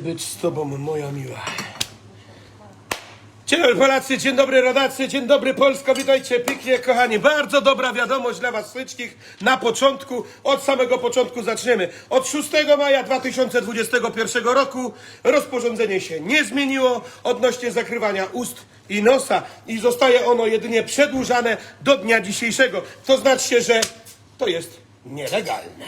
być z tobą, moja miła. Dzień dobry Polacy, dzień dobry rodacy, dzień dobry Polsko, witajcie pięknie kochani. Bardzo dobra wiadomość dla was wszystkich na początku, od samego początku zaczniemy. Od 6 maja 2021 roku rozporządzenie się nie zmieniło odnośnie zakrywania ust i nosa i zostaje ono jedynie przedłużane do dnia dzisiejszego. To znaczy, że to jest nielegalne.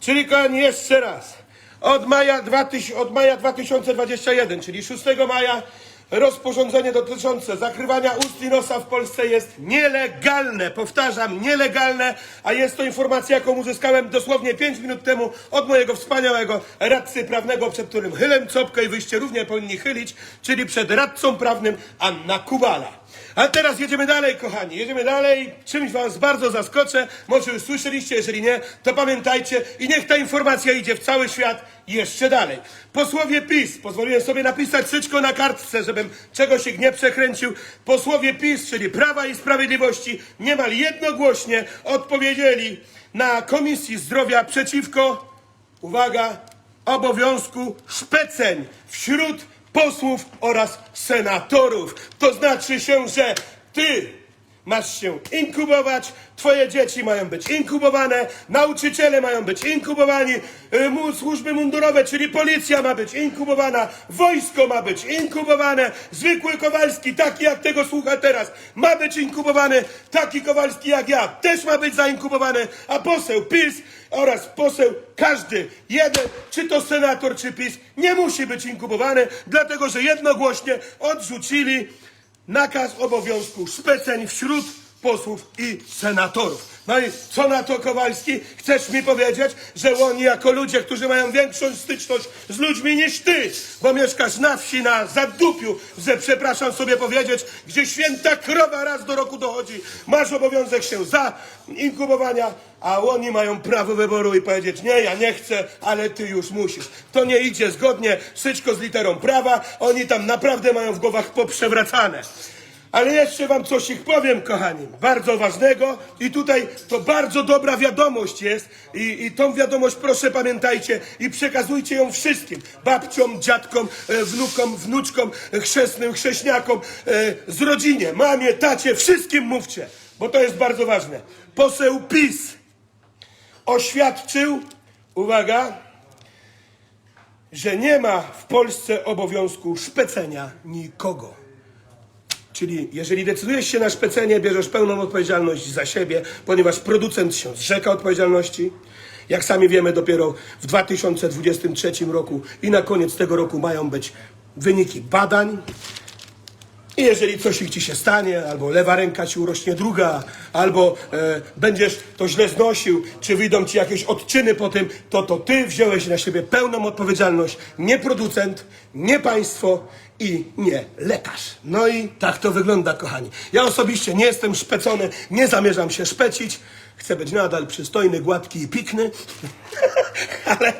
Czyli kochani, jeszcze raz. Od maja, 2000, od maja 2021, czyli 6 maja, rozporządzenie dotyczące zakrywania ust i nosa w Polsce jest nielegalne. Powtarzam, nielegalne, a jest to informacja, jaką uzyskałem dosłownie 5 minut temu od mojego wspaniałego radcy prawnego, przed którym chylę copkę i wyście równie powinni chylić, czyli przed radcą prawnym Anna Kubala. A teraz jedziemy dalej, kochani. Jedziemy dalej. Czymś was bardzo zaskoczę. Może już słyszeliście, jeżeli nie, to pamiętajcie i niech ta informacja idzie w cały świat jeszcze dalej. Posłowie PiS, pozwoliłem sobie napisać wszystko na kartce, żebym czegoś ich nie przekręcił. Posłowie PiS, czyli Prawa i Sprawiedliwości, niemal jednogłośnie odpowiedzieli na Komisji Zdrowia przeciwko, uwaga, obowiązku szpeceń wśród posłów oraz senatorów. To znaczy się, że ty masz się inkubować, twoje dzieci mają być inkubowane, nauczyciele mają być inkubowani, y, służby mundurowe, czyli policja ma być inkubowana, wojsko ma być inkubowane, zwykły Kowalski, taki jak tego słucha teraz, ma być inkubowany, taki Kowalski jak ja, też ma być zainkubowany, a poseł PiS oraz poseł każdy, jeden, czy to senator, czy PiS, nie musi być inkubowany, dlatego że jednogłośnie odrzucili nakaz obowiązku szpeceń wśród posłów i senatorów. No i co na to Kowalski? Chcesz mi powiedzieć, że oni jako ludzie, którzy mają większą styczność z ludźmi niż ty, bo mieszkasz na wsi, na zadupiu, że przepraszam sobie powiedzieć, gdzie święta krowa raz do roku dochodzi, masz obowiązek się zainkubowania, a oni mają prawo wyboru i powiedzieć, nie, ja nie chcę, ale ty już musisz. To nie idzie zgodnie wszystko z literą prawa, oni tam naprawdę mają w głowach poprzewracane. Ale jeszcze wam coś ich powiem, kochani, bardzo ważnego i tutaj to bardzo dobra wiadomość jest i, i tą wiadomość proszę pamiętajcie i przekazujcie ją wszystkim, babciom, dziadkom, e, wnukom, wnuczkom, e, chrzestnym, chrześniakom, e, z rodzinie, mamie, tacie, wszystkim mówcie, bo to jest bardzo ważne. Poseł PiS oświadczył, uwaga, że nie ma w Polsce obowiązku szpecenia nikogo. Czyli jeżeli decydujesz się na szpecenie, bierzesz pełną odpowiedzialność za siebie, ponieważ producent się zrzeka odpowiedzialności. Jak sami wiemy, dopiero w 2023 roku i na koniec tego roku mają być wyniki badań. I jeżeli coś ci się stanie, albo lewa ręka ci urośnie druga, albo e, będziesz to źle znosił, czy wyjdą ci jakieś odczyny po tym, to to ty wziąłeś na siebie pełną odpowiedzialność, nie producent, nie państwo i nie lekarz. No i tak to wygląda, kochani. Ja osobiście nie jestem szpecony, nie zamierzam się szpecić. Chcę być nadal przystojny, gładki i pikny. Ale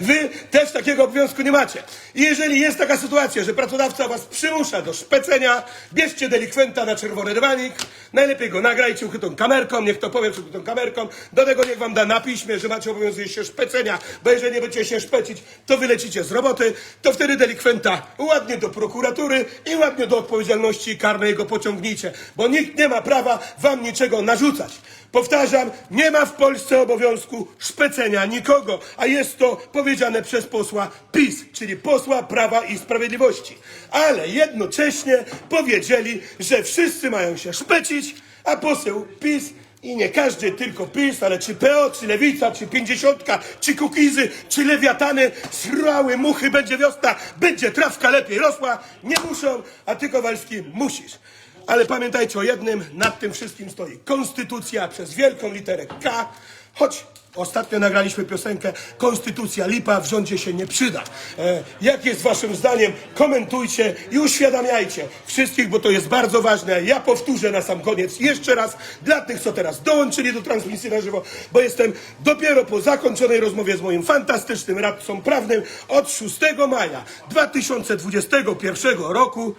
wy też takiego obowiązku nie macie. I jeżeli jest taka sytuacja, że pracodawca was przymusza do szpecenia, bierzcie delikwenta na czerwony dywanik, najlepiej go nagrajcie uchytą kamerką, niech to powie przed kamerką, do tego niech wam da na piśmie, że macie obowiązek się szpecenia, bo jeżeli nie będziecie się szpecić, to wylecicie z roboty, to wtedy delikwenta ładnie do prokuratury i ładnie do odpowiedzialności karnej go pociągnijcie, bo nikt nie ma prawa wam niczego narzucać. Powtarzam, nie ma w Polsce obowiązku szpecenia nikogo, a jest to powiedziane przez posła PiS, czyli posła Prawa i Sprawiedliwości. Ale jednocześnie powiedzieli, że wszyscy mają się szpecić, a poseł PiS i nie każdy tylko PiS, ale czy PO, czy Lewica, czy Pięćdziesiątka, czy Kukizy, czy Lewiatany, srały muchy, będzie wiosna, będzie trawka lepiej rosła, nie muszą, a ty Kowalski musisz. Ale pamiętajcie o jednym, nad tym wszystkim stoi konstytucja przez wielką literę K, choć ostatnio nagraliśmy piosenkę Konstytucja lipa w rządzie się nie przyda. E, jak jest waszym zdaniem? Komentujcie i uświadamiajcie wszystkich, bo to jest bardzo ważne. Ja powtórzę na sam koniec jeszcze raz dla tych, co teraz dołączyli do transmisji na żywo, bo jestem dopiero po zakończonej rozmowie z moim fantastycznym radcą prawnym od 6 maja 2021 roku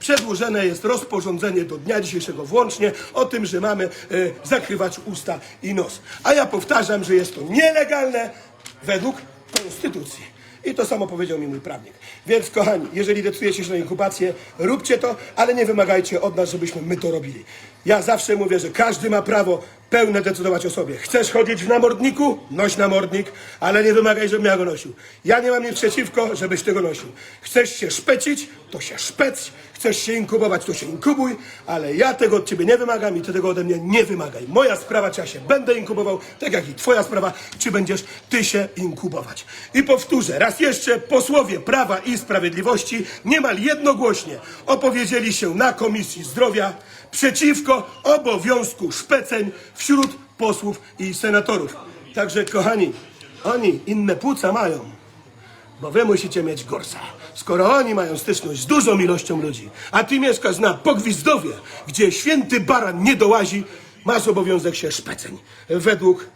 Przedłużone jest rozporządzenie do dnia dzisiejszego włącznie o tym, że mamy e, zakrywać usta i nos. A ja powtarzam, że jest to nielegalne według konstytucji. I to samo powiedział mi mój prawnik. Więc kochani, jeżeli decydujecie się na inkubację, róbcie to, ale nie wymagajcie od nas, żebyśmy my to robili. Ja zawsze mówię, że każdy ma prawo pełne decydować o sobie. Chcesz chodzić w namordniku? Noś namordnik, ale nie wymagaj, żebym ja go nosił. Ja nie mam nic przeciwko, żebyś ty go nosił. Chcesz się szpecić? To się szpeć. Chcesz się inkubować? To się inkubuj, ale ja tego od ciebie nie wymagam i ty tego ode mnie nie wymagaj. Moja sprawa, czy ja się będę inkubował, tak jak i twoja sprawa, czy będziesz ty się inkubować. I powtórzę, raz jeszcze, posłowie Prawa i Sprawiedliwości niemal jednogłośnie opowiedzieli się na Komisji Zdrowia przeciwko obowiązku szpeceń wśród posłów i senatorów. Także kochani, oni inne płuca mają, bo wy musicie mieć gorsa. Skoro oni mają styczność z dużą ilością ludzi, a ty mieszkasz na Pogwizdowie, gdzie święty baran nie dołazi, masz obowiązek się szpeceń. Według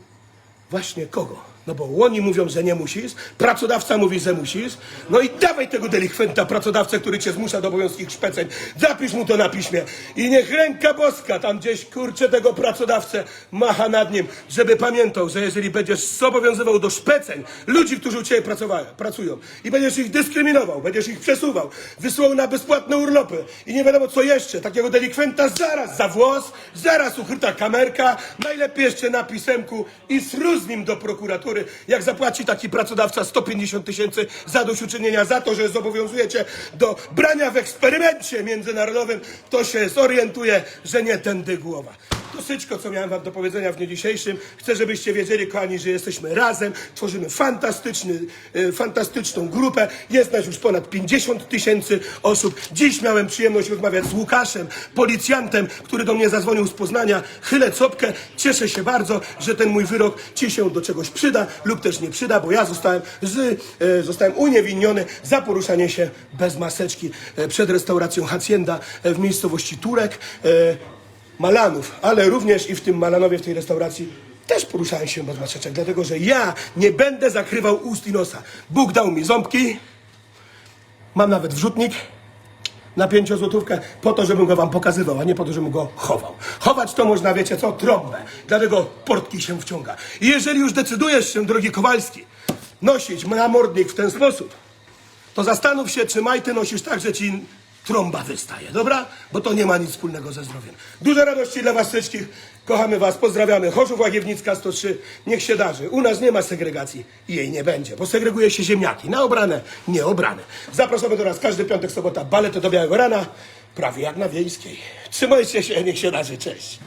właśnie kogo? No bo oni mówią, że nie musisz, pracodawca mówi, że musisz. No i dawaj tego delikwenta, pracodawcę, który cię zmusza do obowiązków szpeceń. Zapisz mu to na piśmie. I niech ręka boska tam gdzieś, kurczę, tego pracodawcę macha nad nim, żeby pamiętał, że jeżeli będziesz zobowiązywał do szpeceń ludzi, którzy u ciebie pracują i będziesz ich dyskryminował, będziesz ich przesuwał, wysyłał na bezpłatne urlopy i nie wiadomo co jeszcze, takiego delikwenta zaraz za włos, zaraz ukryta kamerka, najlepiej jeszcze na pisemku i sru z nim do prokuratury, jak zapłaci taki pracodawca 150 tysięcy zadośćuczynienia za to, że zobowiązujecie do brania w eksperymencie międzynarodowym, to się zorientuje, że nie tędy głowa. Wszystko, co miałem wam do powiedzenia w dniu dzisiejszym. Chcę, żebyście wiedzieli, kochani, że jesteśmy razem, tworzymy fantastyczny, e, fantastyczną grupę. Jest nas już ponad 50 tysięcy osób. Dziś miałem przyjemność rozmawiać z Łukaszem, policjantem, który do mnie zadzwonił z Poznania. Chylę copkę. Cieszę się bardzo, że ten mój wyrok ci się do czegoś przyda lub też nie przyda, bo ja zostałem, z, e, zostałem uniewinniony za poruszanie się bez maseczki e, przed restauracją Hacienda w miejscowości Turek. Malanów, ale również i w tym Malanowie, w tej restauracji też poruszałem się bez maseczek, dlatego że ja nie będę zakrywał ust i nosa. Bóg dał mi ząbki, mam nawet wrzutnik na pięciozłotówkę po to, żebym go wam pokazywał, a nie po to, żebym go chował. Chować to można, wiecie co, trąbę, dlatego portki się wciąga. I jeżeli już decydujesz się, drogi Kowalski, nosić namordnik w ten sposób, to zastanów się, czy majty nosisz tak, że ci trąba wystaje, dobra? Bo to nie ma nic wspólnego ze zdrowiem. Dużo radości dla was wszystkich. Kochamy was, pozdrawiamy. Chorzów Łagiewnicka 103. Niech się darzy. U nas nie ma segregacji i jej nie będzie, bo segreguje się ziemniaki na obrane, nieobrane. Zapraszamy do nas każdy piątek, sobota, balet do białego rana. Prawie jak na wiejskiej. Trzymajcie się, niech się darzy. Cześć.